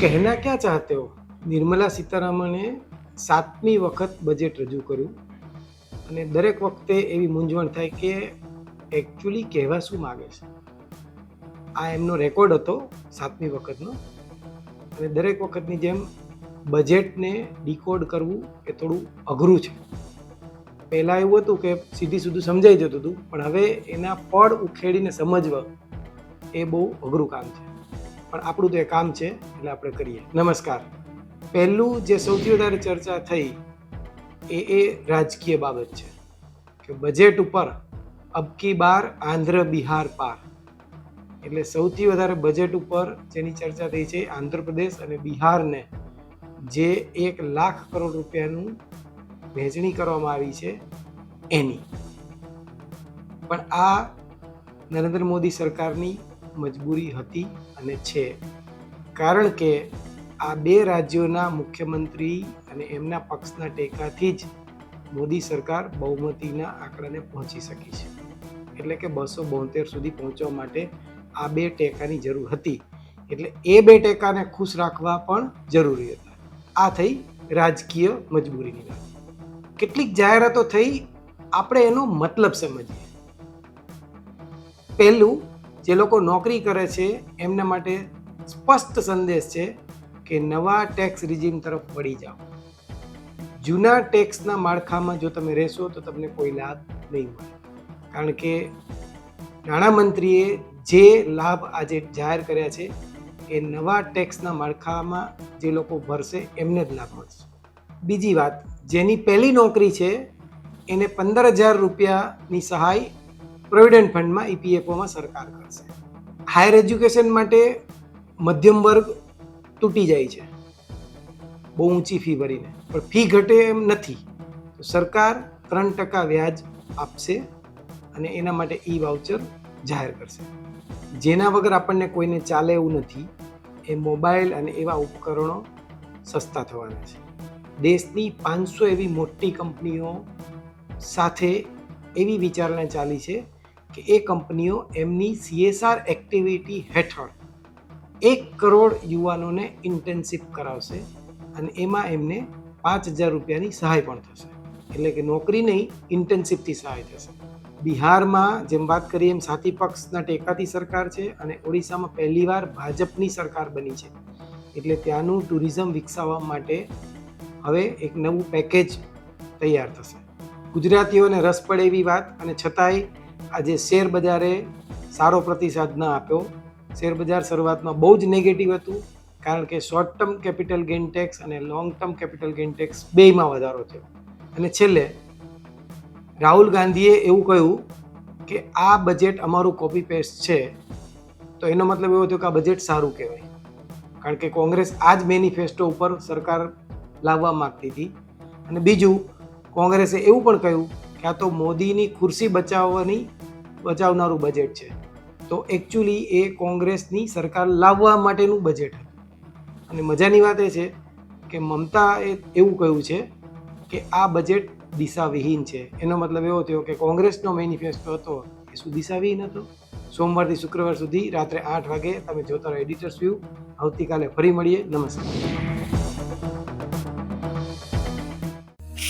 કહેના ક્યાં ચાહતે હો? નિર્મલા સીતારામને સાતમી વખત બજેટ રજૂ કર્યું અને દરેક વખતે એવી મૂંઝવણ થાય કે એકચ્યુઅલી કહેવા શું માગે છે? આ એમનો રેકોર્ડ હતો સાતમી વખતનો. અને દરેક વખતની જેમ બજેટને ડીકોડ કરવું એ થોડું અઘરું છે. પહેલાં એવું હતું કે સીધી સીધું સમજાઈ જતું હતું, પણ હવે એના પડ ઉખેડીને સમજવા એ બહુ અઘરું કામ છે. પણ આપણું તો એ કામ છે, એટલે આપણે કરીએ. નમસ્કાર. પહેલું જે સૌથી વધારે ચર્ચા થઈ એ એ રાજકીય બાબત છે કે બજેટ ઉપર અબકી બાર આંધ્ર બિહાર પાર. એટલે સૌથી વધારે બજેટ ઉપર જેની ચર્ચા થઈ છે આંધ્રપ્રદેશ અને બિહારને જે એક લાખ કરોડ રૂપિયાનું વહેંચણી કરવામાં આવી છે એની. પણ આ નરેન્દ્ર મોદી સરકારની મજબૂરી હતી અને છે. કારણ કે આ બે રાજ્યોના મુખ્યમંત્રી અને એમના પક્ષના ટેકાથી જ મોદી સરકાર બહુમતીના આંકડાને પહોંચી શકી છે. એટલે કે બસો બોતેર સુધી પહોંચવા માટે આ બે ટેકાની જરૂર હતી. એટલે એ બે ટેકાને ખુશ રાખવા પણ જરૂરી હતા. આ થઈ રાજકીય મજબૂરીની વાત. કેટલીક જાહેરાતો થઈ, આપણે એનો મતલબ સમજીએ. પહેલું જે લોકો નોકરી કરે છે, એમના માટે સ્પષ્ટ સંદેશ છે કે નવા ટેક્સ રિજીમ તરફ વળી જાઓ. જૂના ટેક્સના માળખામાં જો તમે રહેશો તો તમને કોઈ લાભ નહીં મળે. કારણ કે નાણામંત્રીએ જે લાભ આજે જાહેર કર્યા છે, એ નવા ટેક્સના માળખામાં જે લોકો ભરશે, એમને જ લાભ મળશે. બીજી વાત, જેની પહેલી નોકરી છે, એને પંદર હજાર રૂપિયાની સહાય પ્રોવિડન્ટ ફંડમાં ઈપીએફઓમાં સરકાર કરશે. હાયર એજ્યુકેશન માટે મધ્યમ વર્ગ તૂટી જાય છે. બહુ ઊંચી ફી ભરીને. પણ ફી ઘટે એમ નથી. તો સરકાર ત્રણ ટકા વ્યાજ આપશે અને એના માટે ઈ વાઉચર જાહેર કરશે. જેના વગર આપણને કોઈને ચાલે એવું નથી, એ મોબાઈલ અને એવા ઉપકરણો સસ્તા થવાના છે. દેશની પાંચસો એવી મોટી કંપનીઓ સાથે એવી વિચારણા ચાલી છે કે એ કંપનીઓ એમની સીએસઆર એક્ટિવિટી હેઠળ એક કરોડ યુવાનોને ઇન્ટર્નશીપ કરાવશે અને એમાં એમને પાંચ હજાર રૂપિયાની સહાય પણ થશે. એટલે કે નોકરી નહીં ઇન્ટર્નશીપથી સહાય થશે. બિહારમાં જેમ વાત કરીએ એમ સાથી પક્ષના ટેકાથી સરકાર છે અને ઓડિશામાં પહેલીવાર ભાજપની સરકાર બની છે. એટલે ત્યાંનું ટુરિઝમ વિકસાવવા માટે હવે એક નવું પેકેજ તૈયાર થશે. ગુજરાતીઓને રસ પડે એવી વાત અને છતાંય આજે શેર બજારે સારો પ્રતિસાદ ન આપ્યો. શેર બજાર શરૂઆતમાં બહુ જ નેગેટિવ હતું, કારણ કે short term capital gain tax અને long term capital gain tax બેયમાં વધારો થયો. અને છેલ્લે, રાહુલ ગાંધીએ એવું કહ્યું કે આ બજેટ અમારું કોપી પેસ્ટ છે, તો એનો મતલબ એવો થયો કે આ બજેટ સારું કહેવાય. કારણ કે કોંગ્રેસ આ જ મેનિફેસ્ટો ઉપર સરકાર લાવવા માગતી હતી. અને બીજું કોંગ્રેસે એવું પણ કહ્યું કે આ તો મોદીની ખુરશી બચાવવાની, બચાવનારું બજેટ છે. તો એકચ્યુઅલી એ કોંગ્રેસની સરકાર લાવવા માટેનું બજેટ હતું. અને મજાની વાત એ છે કે મમતાએ એવું કહ્યું છે કે આ બજેટ દિશાવિહીન છે. એનો મતલબ એવો થયો કે કોંગ્રેસનો મેનિફેસ્ટો હતો એ શું દિશાવિહીન હતો? સોમવારથી શુક્રવાર સુધી રાત્રે આઠ વાગે તમે જોતા રહો એડિટર્સ વ્યૂ આવતીકાલે ફરી મળીએ. નમસ્કાર.